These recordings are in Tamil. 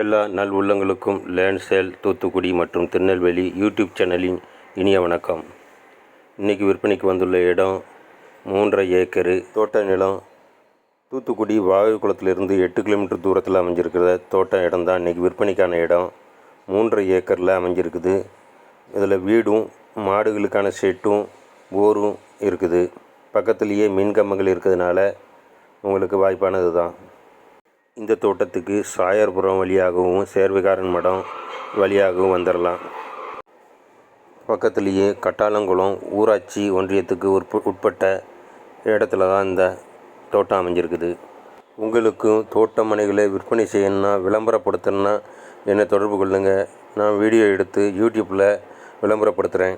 எல்லா நல் உள்ளங்களுக்கும் லேண்ட் சேல் தூத்துக்குடி மற்றும் திருநெல்வேலி யூடியூப் சேனலின் இனிய வணக்கம். இன்றைக்கி விற்பனைக்கு வந்துள்ள இடம் மூன்றரை ஏக்கரு தோட்ட நிலம். தூத்துக்குடி வாகைக்குளத்திலிருந்து எட்டு கிலோமீட்டர் தூரத்தில் அமைஞ்சிருக்கிற தோட்ட இடம் தான் இன்றைக்கி விற்பனைக்கான இடம். மூன்றரை ஏக்கரில் அமைஞ்சிருக்குது. இதில் வீடும் மாடுகளுக்கான ஷெட்டும் போரும் இருக்குது. பக்கத்துலேயே மின் கம்பங்கள் இருக்கிறதுனால உங்களுக்கு வாய்ப்பானது தான் இந்த தோட்டத்துக்கு சாயர்புரம் வழியாகவும் சேர்விகாரன் மடம் வழியாகவும் வந்துடலாம் பக்கத்துலேயே கட்டாளங்குளம் ஊராட்சி ஒன்றியத்துக்கு உட்ப உட்பட்ட இடத்துல தான் இந்த தோட்டம் அமைஞ்சிருக்குது. உங்களுக்கும் தோட்ட மனைகளை விற்பனை செய்யணும்னா விளம்பரப்படுத்தணும்னா என்னை தொடர்பு கொள்ளுங்கள் நான் வீடியோ எடுத்து யூடியூப்பில் விளம்பரப்படுத்துகிறேன்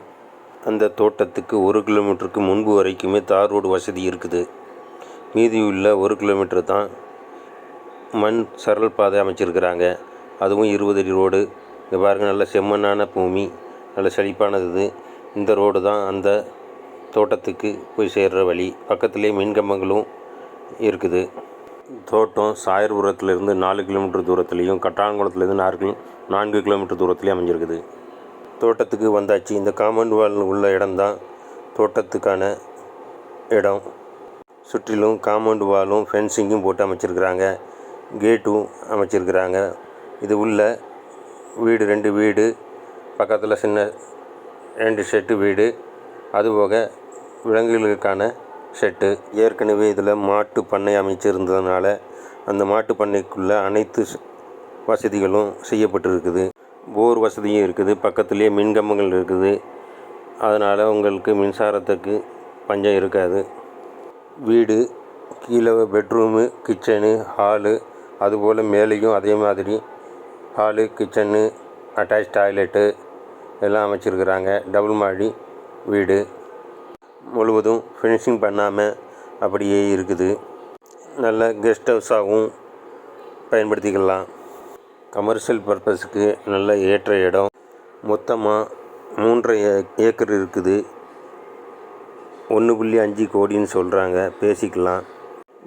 அந்த தோட்டத்துக்கு ஒரு கிலோமீட்டருக்கு முன்பு வரைக்குமே தார் ரோடு வசதி இருக்குது. மீதி உள்ள ஒரு கிலோமீட்டர் தான் மண் சரல் பாதை அமைச்சிருக்கிறாங்க. அதுவும் இருபது அடி ரோடு. இங்கே பாருங்கள் நல்ல செம்மண்ணான பூமி நல்ல செழிப்பானது. இது இந்த ரோடு தான் அந்த தோட்டத்துக்கு போய் சேர்கிற வழி. பக்கத்துலேயே மின்கம்பங்களும் இருக்குது. தோட்டம் சாயர்புரத்துலேருந்து நாலு கிலோமீட்டர் தூரத்துலேயும் கட்டாங்குளத்துலேருந்து நாலு கிலோ நான்கு கிலோமீட்டர் தூரத்துலேயும் அமைஞ்சிருக்குது. தோட்டத்துக்கு வந்தாச்சு. இந்த காம்பவுண்ட் வால் உள்ள இடம்தான் தோட்டத்துக்கான இடம். சுற்றிலும் காம்பவுண்ட் வாலும் ஃபென்சிங்கும் போட்டு அமைச்சிருக்கிறாங்க. கேட்டும் அமைச்சிருக்கிறாங்க. இது உள்ள வீடு ரெண்டு வீடு பக்கத்தில் சின்ன ரெண்டு ஷெட்டு வீடு அதுபோக விலங்குகளுக்கான ஷெட்டு ஏற்கனவே இதில் மாட்டு பண்ணை அமைச்சிருந்ததுனால அந்த மாட்டு பண்ணைக்குள்ளே அனைத்து வசதிகளும் செய்யப்பட்டிருக்குது. போர் வசதியும் இருக்குது பக்கத்துலேயே மின்கம்பங்கள் இருக்குது. அதனால் உங்களுக்கு மின்சாரத்துக்கு பஞ்சம் இருக்காது. வீடு கீழே பெட்ரூமு கிச்சனு ஹாலு அதுபோல் மேலேயும் அதே மாதிரி ஹாலு கிச்சனு அட்டாச் டாய்லெட்டு எல்லாம் அமைச்சிருக்கிறாங்க. டபுள் மாடி வீடு. முழுவதும் ஃபினிஷிங் பண்ணாமல் அப்படியே இருக்குது. நல்ல கெஸ்ட் ஹவுஸாகவும் பயன்படுத்திக்கலாம். கமர்ஷியல் பர்பஸுக்கு நல்ல ஏற்ற இடம். மொத்தமாக மூன்றரை ஏக்கர் இருக்குது. ஒன்று புள்ளி அஞ்சு கோடின்னு சொல்கிறாங்க பேசிக்கலாம்.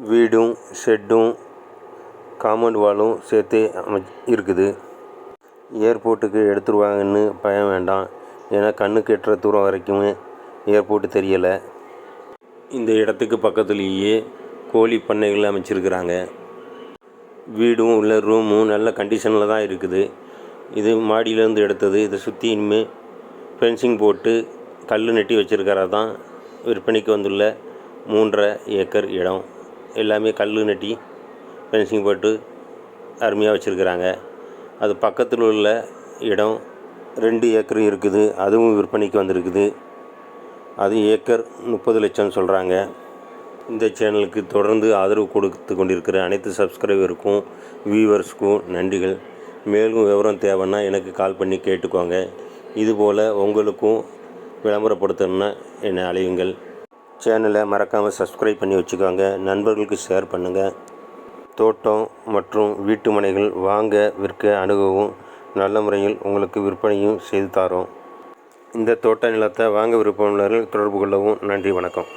வீடும் ஷெட்டும் காம்பவுண்ட் வாலும் சேர்த்து அமை இருக்குது. ஏர்போர்ட்டுக்கு எடுத்துருவாங்கன்னு பயம் வேண்டாம். ஏன்னா கண்ணுக்கு எட்டுற தூரம் வரைக்குமே ஏர்போர்ட்டு தெரியலை. இந்த இடத்துக்கு பக்கத்துலேயே கோழி பண்ணைகள் அமைச்சிருக்கிறாங்க. வீடும் உள்ள ரூமும் நல்ல கண்டிஷனில் தான் இருக்குது. இது மாடியிலேருந்து எடுத்தது. இதை சுற்றி இனிமேல் ஃபென்சிங் போட்டு கல் நெட்டி வச்சுருக்கிறா தான் விற்பனைக்கு வந்துள்ள மூன்றரை ஏக்கர் இடம். எல்லாமே கல் நெட்டி ஃபென்சிங் போட்டு அருமையாக வச்சுருக்கிறாங்க. அது பக்கத்தில் உள்ள இடம் ரெண்டு ஏக்கர் இருக்குது. அதுவும் விற்பனைக்கு வந்திருக்குது. அது ஏக்கர் முப்பது லட்சம் சொல்கிறாங்க இந்த சேனலுக்கு தொடர்ந்து ஆதரவு கொடுத்து கொண்டிருக்கிற அனைத்து சப்ஸ்கிரைபருக்கும் வியூவர்ஸ்க்கும் நன்றிகள். மேலும் விவரம் தேவைன்னா எனக்கு கால் பண்ணி கேட்டுக்கோங்க. இதுபோல் உங்களுக்கும் விளம்பரப்படுத்தணும்னா என்னை அழையுங்கள். சேனலை மறக்காமல் சப்ஸ்கிரைப் பண்ணி வச்சுக்கோங்க. நண்பர்களுக்கு ஷேர் பண்ணுங்கள் தோட்டம் மற்றும் வீட்டு மனைகள் வாங்க விற்க அணுகவும் நல்ல முறையில் உங்களுக்கு விற்பனையும் செய்து தாரோம். இந்த தோட்ட நிலத்தை வாங்க விருப்பமுள்ளவர்கள் தொடர்பு கொள்ளவும் நன்றி வணக்கம்.